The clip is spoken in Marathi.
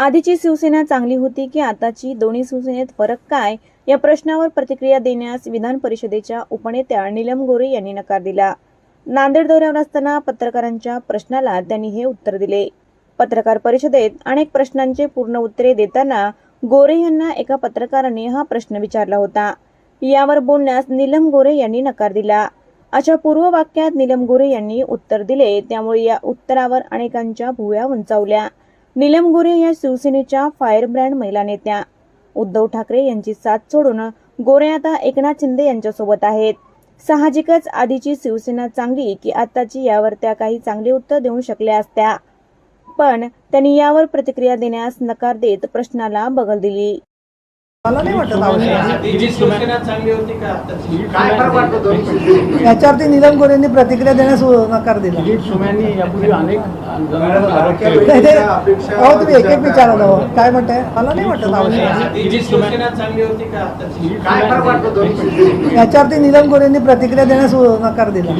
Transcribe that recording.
आधीची शिवसेना चांगली होती की आताची दोन्ही शिवसेनेत फरक काय? या प्रश्नावर प्रतिक्रिया देण्यास विधान परिषदेच्या उपनेत्या नीलम गोरे यांनी नकार दिला. नांदेड दौऱ्यावर असताना पत्रकारांच्या प्रश्नाला त्यांनी हे उत्तर दिले. पत्रकार परिषदेत अनेक प्रश्नांचे पूर्ण उत्तरे देताना गोरे यांना एका पत्रकाराने हा प्रश्न विचारला होता. यावर बोलण्यास नीलम गोरे यांनी नकार दिला. अशा पूर्व वाक्यात नीलम गोरे यांनी उत्तर दिले त्यामुळे या उत्तरावर अनेकांच्या भुया उंचावल्या. नीलम गोरे या शिवसेनेच्या फायर ब्रँड महिला नेत्या. उद्धव ठाकरे यांची साथ सोडून गोरे आता एकनाथ शिंदे यांच्यासोबत आहेत. साहजिकच आधीची शिवसेना चांगली की आताची यावर त्या काही चांगले उत्तर देऊ शकल्या असत्या. पण त्यांनी यावर प्रतिक्रिया देण्यास नकार देत प्रश्नाला बगल दिली. मला नाही वाटत आवश्यक. आधीची शिवसेना चांगली होती का आताची काय फरक वाटतो दोन्ही याच्यावरती नीलम गोरेंनी प्रतिक्रिया देण्यास नकार दिला. अहो तुम्ही एक एक विचारा ना हो. काय म्हणताय? मला नाही वाटत आवश्यक. याच्यावरती नीलम गोरेंनी प्रतिक्रिया देण्यास नकार दिला.